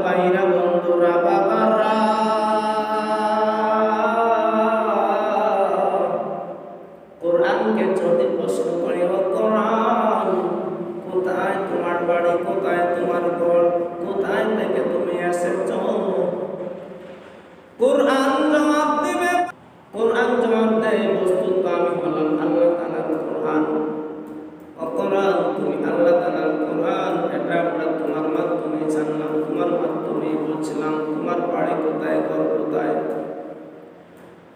la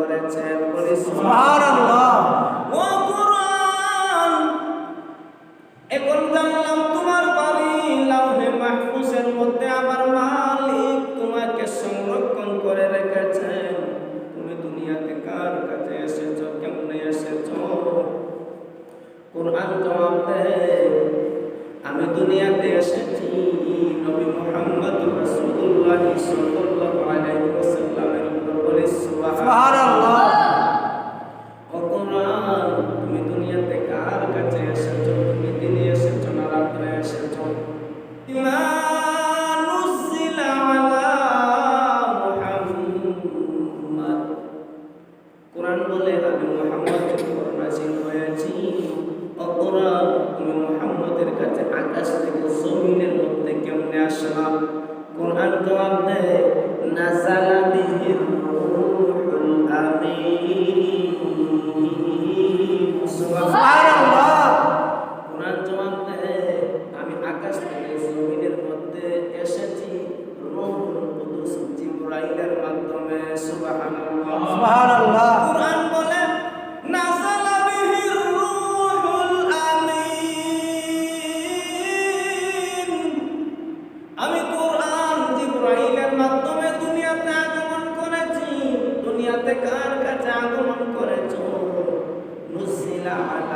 করেছেন বলি সুবহানাল্লাহ। ও কোরআন এখন জানলাম তোমার বাড়ি লাউহে মাহফুজের মধ্যে আমার মালিক তোমাকে সংরক্ষণ করে রেখেছেন। তুমি দুনিয়াতে কার কাছে এসেছ কেমনে এসেছ? কোরআন জবাব দেয় আমি দুনিয়াতে এসেছি নবী মুহাম্মদ রাসূলুল্লাহ সাল্লাল্লাহু আলাইহি ওয়াসাল্লামের কোরআন বলে আমি মোহাম্মদ নাযিল হয়েছি। ও তুমি মোহাম্মদের কাছে আকাশ থেকে জমিনের মধ্যে কেমনে আসলাম? কোরআন জবাব দেয় নাজালা বিহির নুজিলা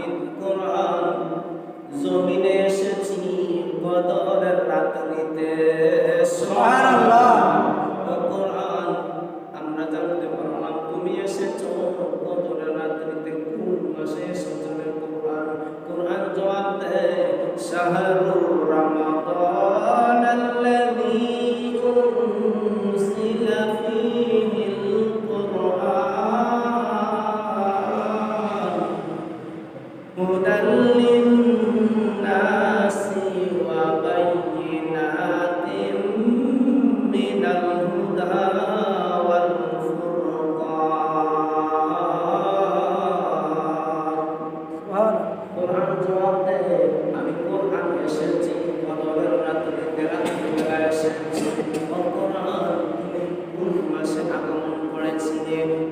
আমি কোরআন জমিনে এসেছি কদরের রাত্রিতে। সুবহানাল্লাহ। কোরআন আমরা জানতে পারলাম তুমি এসেছ কদরের রাত্রিতে কোন মাসে এসেছ কোরআন? কোরআন জবাব দেয়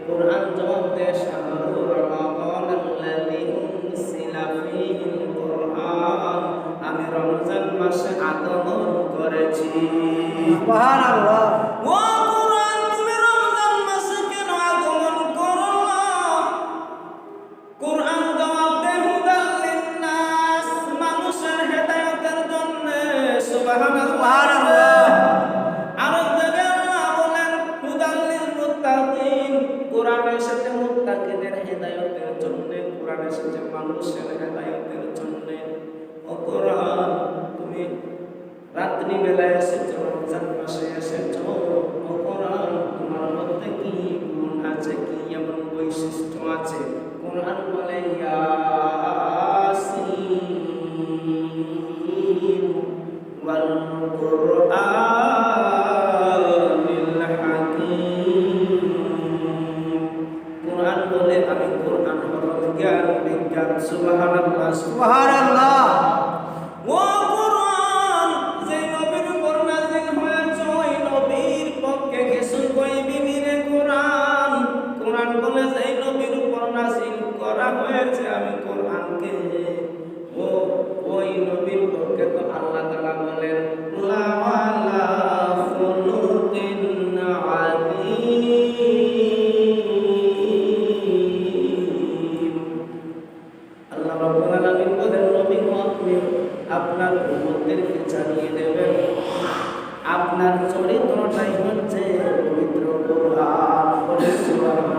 কোরআন জবাব দেয় শাহরুর রমাদান আল্লাযী আমি রমজান মাসে আগমন করেছি। সুবহানাল্লাহ। ও কোরআন তুমি রমজান মাসে কেন আগমন করলা কোরআন জবাব দেয় হুদাল লিন্নাস মানুষের হেদায়েতের জন্য। সুবহানাল্লাহ। আর জায়গায় আল্লাহ বলেন হুদাল লিল মুত্তাকিন কোরআন এসেছে মুত্তাকিদের হেদায়েতের জন্য কোরআন এসেছে মানুষের হেদায়েতের জন্য। ও তুমি রাত্রি বেলায় এসেছ রমজান মাসে এসেছ কোরআন তোমার মধ্যে কি গুণ আছে, কি এমন বৈশিষ্ট্য আছে? কোরআন বলে, ইয়াসিন ওয়াল কোরআন বলে, আমি কোরআন হলো জ্ঞান, বিজ্ঞান, সুবহানাল্লাহ সুবহানাল্লাহ। উন্মতদেরকে জানিয়ে দেবেন আপনার চরিত্রটাই হচ্ছে পবিত্র কোরআন।